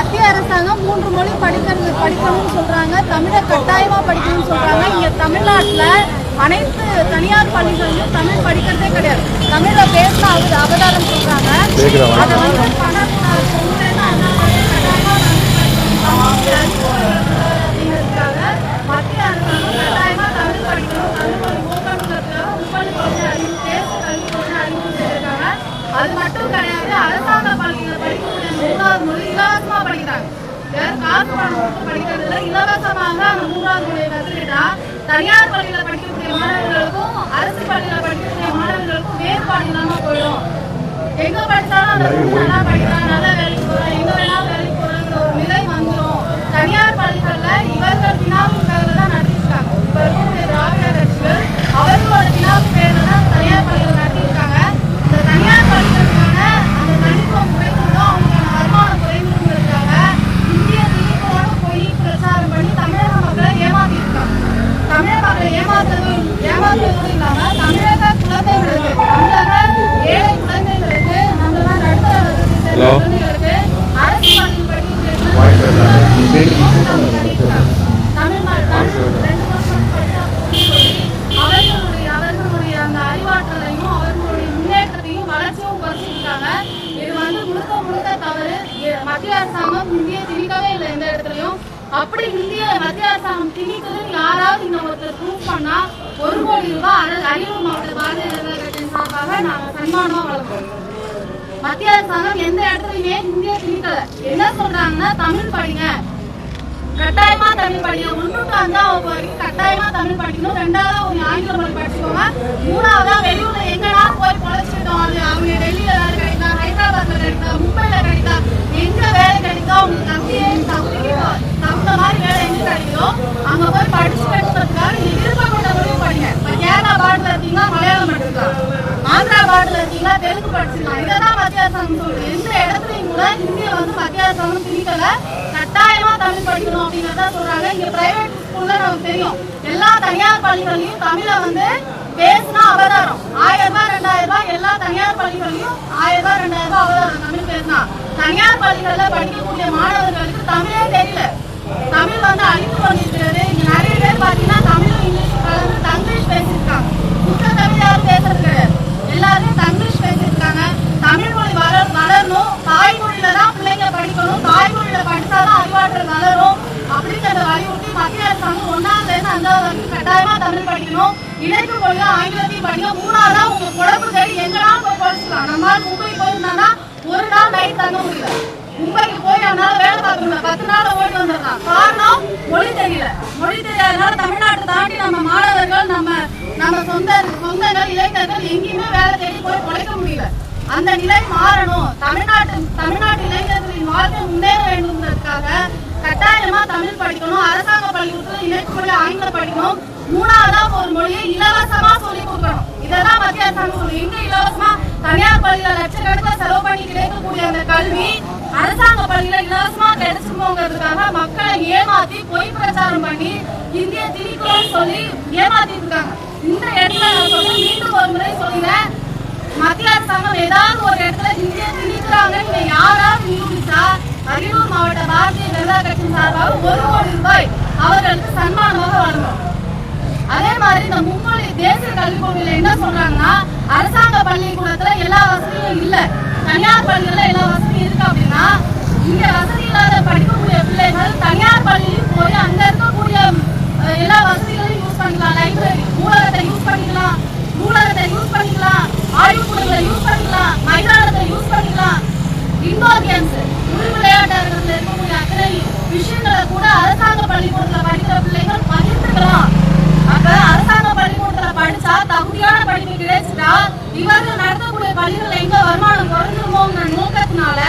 மத்திய அரசாங்கம் மூன்று மொழி படிக்கிறது படிக்கணும்னு சொல்றாங்க. தமிழை கட்டாயமா படிக்கணும்னு சொல்றாங்க. இங்க தமிழ்நாட்டுல அனைத்து தனியார் பள்ளிகளிலும் தமிழ் படிக்கிறதே கிடையாது. தமிழ்ல பேச அவ அவதாரம் சொல்றாங்க? அதை வந்து பணம் சொல்றேன்னா கட்டாயமா அப்படிங்கிறதுக்காக மத்திய அரசாங்கம் கட்டாயமா தமிழ் படிக்கணும் தமிழ் மொழி மூக்கணுங்கிறதுக்காக முப்பது கொள்கை அறிவு தேச கல்விக் கொள்கை அறிவு செய்திருக்காங்க அது மட்டும் கிடையாது அரசாங்க பள்ளியில் படிக்கக்கூடிய மூன்றாவது மொழி இலவசமா படிக்கிறாங்க யாரும் காசு பணம் கொடுத்து படிக்கிறது இல்லை இலவசமாக அந்த மூன்றாவது தனியார் பள்ளியில படிக்கக்கூடிய மாணவர்களுக்கும் அரசு பள்ளியில படிக்கக்கூடிய மாணவர்களுக்கும் வேறுபாடு இல்லாம போயிடும். எங்க படிச்சாலும் அந்த நல்லா படிக்கலாம் மத்திய அரசாங்கம் இந்திய திணிக்கவே இல்லை எந்த இடத்துலயும் அப்படி இந்திய மத்திய அரசாங்கம் திணிக்குதுன்னு யாராவது இந்த ஒருத்தர் ப்ரூவ் பண்ணா ஒரு கோடி ரூபாய் அர- அரியலூர் மாவட்ட பாரதிய ஜனதா கட்சியின் சார்பாக நாங்கள் சன்மானமா வழங்குறோம் மத்திய அரசாங்கம் எந்த இடத்துலயுமே இந்திய திணிக்கல என்ன சொல்றாங்கன்னா தமிழ் படிங்க. கட்டாயமா தமிழ் படிங்க. ஒன்று டு அஞ்சாம் வகுப்பு வரைக்கும் கட்டாயமா தமிழ் படிக்கணும். ரெண்டாவது ஒரு ஆங்கில மொழி படிச்சுக்கோங்க. மூணாவதா வெளியூர்ல எங்கடா போய் பொழைச்சிட்டோம் அது அவங்க டெல்லியில வேலை கிடைக்குதா ஹைதராபாத்ல கிடைக்கலாம் மும்பைல கிடைக்குதா எங்க வேலை கிடைக்குதோ உங்களுக்கு அப்படியே தகுதிக்கு தகுந்த மாதிரி வேலை எங்க கிடைக்குதோ அங்க போய் படிச்சு கட்டுறதுக்காக நீங்க விருப்பப்பட்ட மொழியும் படிங்க இப்ப கேரளா பாடல இருக்கீங்கன்னா மலையாளம் படிச்சுக்கலாம் ஆந்திரா பாடல இருக்கீங்களா தெலுங்கு படிச்சுக்கலாம் இதெல்லாம் மத்திய அரசாங்கம் சொல்லுது எந்த ஹிந்தியை இந்திய வந்து மத்திய அரசாங்கம் திணிக்கல கட்டாயமா தமிழ் படிக்கணும் அப்படின்றத சொல்றாங்க. இங்க பிரைவேட் ஸ்கூல்ல நமக்கு தெரியும். எல்லா தனியார் பள்ளிகளையும் தமிழ வந்து பேசுனா அவதாரம். ஆயிரம் ரூபாய் ரெண்டாயிரம் ரூபாய் எல்லா தனியார் பள்ளிகளையும் ஆயிரம் ரூபாய் ரெண்டாயிரம் ரூபாய் அவதாரம் தமிழ் பேசினா. தனியார் பள்ளிகள்ல படிக்கக்கூடிய மாணவர்களுக்கு தமிழே தெரியல. தமிழ் வந்து அழிந்து கட்டாயமா தமிழ் படிக்கணும். இணைப்பு மொழியா ஆங்கிலத்தையும் படிக்க மூணாவதா உங்க குழம்பு தேடி எங்கடா போய் படிச்சுக்கலாம் நம்மளால மும்பை போயிருந்தா ஒரு நாள் நைட் தங்க முடியல. மும்பைக்கு போய் அவனால வேலை பார்க்க முடியல. பத்து நாள் ஓடி வந்துடலாம். காரணம் மொழி தெரியல. மொழி தெரியாதனால தமிழ்நாட்டை தாண்டி நம்ம மாணவர்கள் நம்ம நம்ம சொந்த சொந்தங்கள் இளைஞர்கள் எங்கேயுமே வேலை தேடி போய் பிழைக்க முடியல. அந்த நிலை மாறணும். தமிழ்நாட்டு தமிழ்நாட்டு இளைஞர்களின் வாழ்க்கை முன்னேற வேண்டும்ன்றதுக்காக கட்டாயமா தமிழ் படிக்கணும். அரசாங்க பள்ளிக்கூடத்தில் இணைப்பு மொழி ஆங்கிலம் படிக்கணும். மூணாவதா ஒரு மொழியை இலவசமா சொல்லி கொடுக்கணும். இதெல்லாம் மத்திய அரசாங்கம் சொல்லி இன்னும் இலவசமா தனியார் பள்ளியில லட்சக்கணக்கில் செலவு பண்ணி கிடைக்கக்கூடிய அந்த கல்வி அரசாங்க பள்ளியில இலவசமா கிடைச்சிருமோங்கிறதுக்காக மக்களை ஏமாத்தி பொய் பிரச்சாரம் பண்ணி இந்திய திணிக்கணும்னு சொல்லி ஏமாத்திட்டு இருக்காங்க. இந்த இடத்துல நான் சொல்றேன். மீண்டும் ஒரு முறை சொல்லுறேன் மத்திய அரசாங்கம் ஏதாவது ஒரு இடத்துல இந்திய திணிக்கிறாங்கன்னு நீங்க யாராவது நிரூபிச்சா அரியலூர் மாவட்ட பாரதிய ஜனதா கட்சியின் சார்பாக ஒரு கோடி ரூபாய் அவர்களுக்கு சன்மானமாக வழங்கும். அதே மாதிரி இந்த மும்மொழி தேசிய கல்விக் கொள்கையில என்ன சொல்றாங்கன்னா அரசாங்க பள்ளிக்கூடத்துல எல்லா வசதியும் இல்ல. தனியார் பள்ளிகள்ல எல்லா வசதியும் இருக்கு அப்படின்னா இங்க வசதி இல்லாத படிக்கக்கூடிய பிள்ளைகள் தனியார் பள்ளியில் போய் அங்க இருக்கக்கூடிய எல்லா வசதிகளையும் யூஸ் பண்ணிக்கலாம். லைப்ரரி நூலகத்தை யூஸ் பண்ணிக்கலாம். நூலகத்தை யூஸ் பண்ணிக்கலாம். ஆய்வுக்கூடங்களை யூஸ் பண்ணிக்கலாம். மைதானத்தை யூஸ் பண்ணிக்கலாம் இன்டோர் கேம்ஸ் உள் விளையாட்டரங்கத்துல இருக்கக்கூடிய அத்தனை விஷயங்களை கூட அரசாங்க பள்ளிக்கூடத்துல படிக்கிற பிள்ளைகள் பகிர்ந்துக்கலாம் அப்ப அரசாங்க பள்ளிக்கூடத்துல படிச்சா தகுதியான படிப்பு கிடைச்சிட்டா இவர்கள் நடத்தக்கூடிய பள்ளிகள் எங்க வருமானம் குறைஞ்சிருமோங்கிற நோக்கத்தினால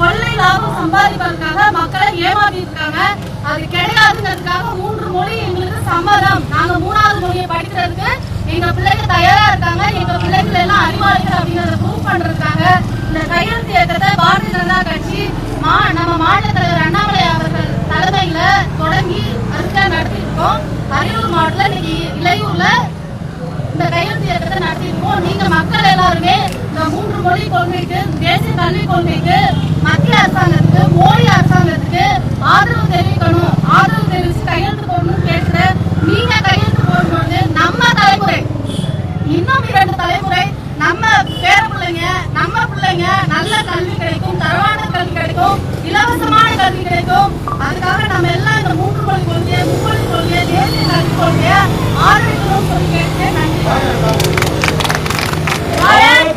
கொள்ளை லாபம் சம்பாதிப்பதற்காக மக்களை ஏமாத்திட்டு இருக்காங்க அது கிடையாதுங்கிறதுக்காக மூன்று மொழி எங்களுக்கு சம்மதம் நாங்க மூணாவது மொழியை படிக்கிறதுக்கு எங்க பிள்ளைங்க தயாரா இருக்காங்க எங்க பிள்ளைகள் அறிவாளிகள் அப்படிங்கறத ப்ரூவ் பண்றதுக்காக இந்த கையெழுத்து இயக்கத்தை பாரதிய ஜனதா கட்சி மா நம்ம மாநில தலைவர் அண்ணாமலை அவர்கள் தலைமையில தொடங்கி அதுக்காக நடத்தி இருக்கோம் அரியலூர் மாவட்டத்தில் இன்னைக்கு இளையூர்ல இந்த கையெழுத்து இயக்கத்தை நடத்திருக்கோம் நீங்க மக்கள் எல்லாருமே இந்த மூன்று மொழி கொள்கைக்கு தேசிய கல்விக் கொள்கைக்கு மத்திய அரசாங்கத்தை மோடி அரசாங்கத்துக்கு அப்பா நீங்க ஒரு கையெழுத்து போடலாம் நீங்க ஆரம்பிங்க உங்க பேர் ஐயா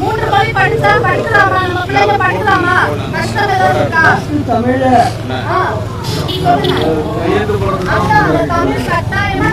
மூன்று மொழி படிச்சா படிக்கலாமா? நம்ம பிள்ளைங்க படிக்கலாமா? கஷ்டம் ஏதாவது இருக்கா? ஆ, சொல்லுங்க. அதான் அந்த தமிழ் கட்டாயமா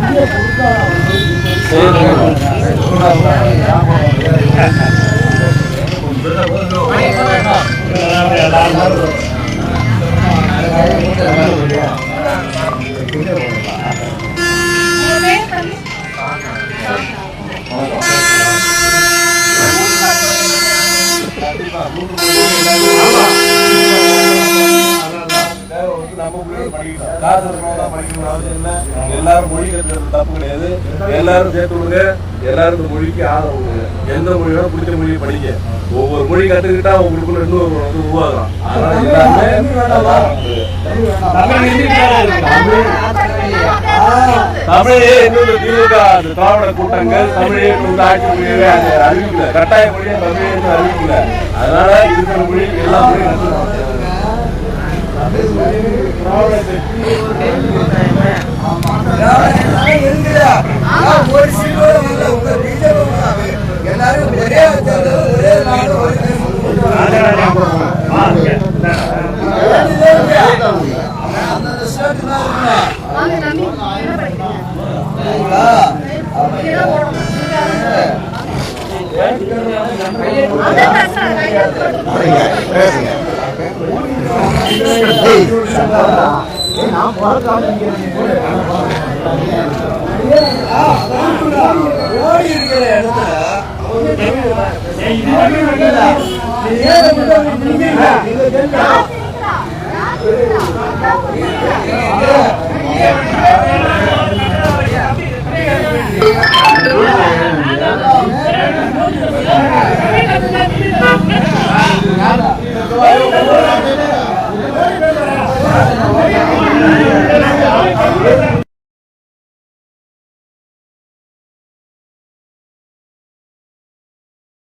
காசு அவசியம் இல்லை. எல்லாரும் மொழி கத்துக்கிறது தப்பு கிடையாது. எல்லாரும் சேர்த்து விடுங்க. எல்லாரும் இந்த மொழிக்கு ஆதரவு கொடுங்க. எந்த மொழி வேணா பிடிச்ச மொழியை படிங்க. ஒவ்வொரு மொழி கத்துக்கிட்டா உங்களுக்குள்ள இன்னொரு வந்து உருவாகலாம். அதனால தமிழ். தமிழே இன்னொரு திமுக திராவிட கூட்டங்கள். தமிழே இன்னொரு ஆட்சி மொழியவே அறிவிக்கல கட்டாய மொழியை தமிழே அறிவிக்கல அதனால இருக்கிற மொழி எல்லா மொழியும் கத்துக்கணும். ஒரு சீட்டோட வரல உங்க பிஜேபி எல்லாரும் ஒரே ஒரே நாடு ஓடி இருக்கிற இடத்துல யார்